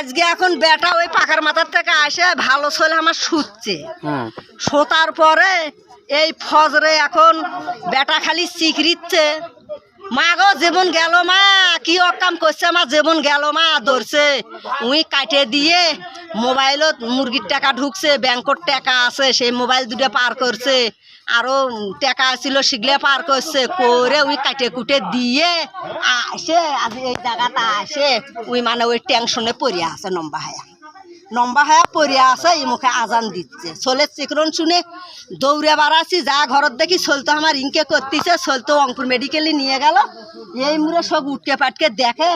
আজকে এখন বেটা ওই পাখার মাথার থেকে আসে ভালো ছেলে আমার শুচ্ছে। শোতার পরে এই ফজরে এখন বেটা খালি চিকরিচ্ছে মা গো যেমন গেল মা। কি অকাম করছে মা যেমন গেল মা, ধরছে। উই কাটে দিয়ে মোবাইলত মুরগির টাকা ঢুকছে, ব্যাংকর টাকা আছে, সেই মোবাইল দুটো পার করছে। আরও টাকা ছিল, সেগুলো পার করছে। করে উই কাটে কুটে দিয়ে আসে, আজ এই জায়গাটা আসে। উই মানে ওই টেনশনে পড়ে আছে নম্বা হায়া। লম্বা হয়ে পড়িয়া আছে এই মুখে আজান দিচ্ছে। চলে চিকরণ শুনে দৌড়ে বাড়াচ্ছি যা ঘরত দেখি চলতো আমার ইনকে করতেছে চলতো অঙ্কুর মেডিকেলে নিয়ে গেল। এই মুড়ে সব উঠকে পাটকে দেখে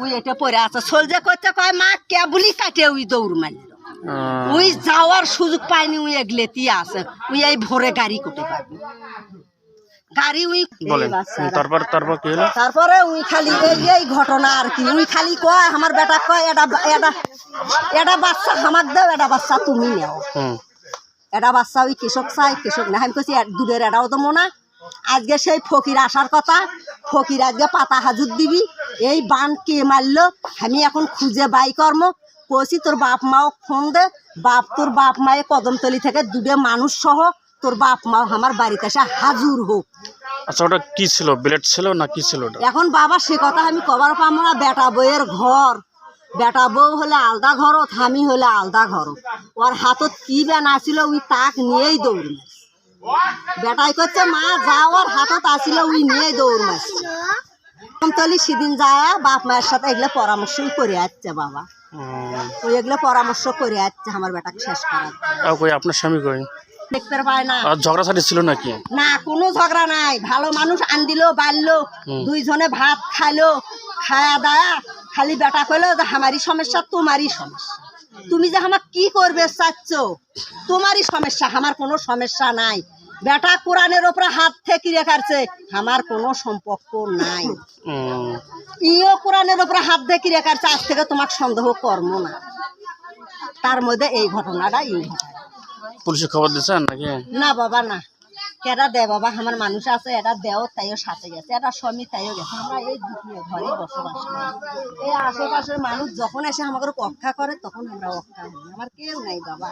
উই এটা পড়ে আছে। চল যে করতে কয় মা কেবলি কাটে উই দৌড় আহ, উই যাওয়ার সুযোগ পায়নি উই এগলেতি আছে। উই এই ভোরে গাড়ি করতে পাবি গাড়ি উই বলেন তারপর তারপর কি হলো? তারপরে উই খালি এই এই ঘটনা আর কি। উই খালি কয় আমার বেটা কয় এটা এটা এটা বাচ্চা হামাক দাও এটা বাচ্চা তুমি নেও। এটা বাচ্চা ওই কৃষক চাই কৃষক না আমি দুধের এটাও তো মোনা। আজকে সেই ফকির আসার কথা ফকির আজকে পাতা হাজুর দিবি। এই বান কে মারলো আমি এখন খুঁজে বাই কর্ম। কছি তোর বাপ মাও ফোন দে বাপ তোর বাপ মায়ে কদমতলি থেকে দুটো মানুষ সহ তোর বাপ মাও আমার বাড়িতে এসে হাজুর হোক। আচ্ছা ওটা কি ছিল? ব্লেড ছিল না কি ছিল ওটা? এখন বাবা সে কথা আমি কবার পাবো না বেটা বউয়ের ঘর। বেটা বউ হলে আলদা ঘরত আমি হলে আলদা ঘরত ওর হাতত কি বেন আসিল ওই তাক নিয়েই দৌড় মারছে। বেটাই করছে মা যা ওর হাতত আসিল ওই নিয়েই দৌড় মারছে। তলি সেদিন যায় বাপ মায়ের সাথে এগুলো পরামর্শই করে আসছে বাবা। ওই এগুলো পরামর্শ করে আসছে আমার বেটাকে শেষ করার। আপনার স্বামী কই? দেখতে পায় না। আর ঝগড়াঝাটি ছিল নাকি? না কোনো ঝগড়া নাই। ভালো মানুষ আন দিল বাড়লো দুইজনে ভাত খাইলো খায়া দায়া খালি বেটা কইলো যে আমারই সমস্যা তোমারই সমস্যা। তুমি যে আমার কি করবে চাচ্ছ? তোমারই সমস্যা আমার কোনো সমস্যা নাই। বেটা কোরআনের ওপরে হাত থেকে রেখাচ্ছে আমার কোনো সম্পর্ক নাই। ইও কোরআনের ওপরে হাত দেখি রেখাচ্ছে আজ থেকে তোমাকে সন্দেহ কর্ম না। তার মধ্যে এই ঘটনাটা এই ঘটনা। পুলিশে খবর দিয়েছেন নাকি? না বাবা, না। কেডা দে বাবা? আমার মানুষ আছে, এটা দেও তাইও সাথে গেছে, এটা স্বামী তাইও গেছে। আমরা এই দ্বিতীয় ঘরে বসবাস করি। এই আশেপাশের মানুষ যখন এসে আমাদের রক্ষা করে, তখন আমরা রক্ষা হই। আমার কেউ নাই বাবা।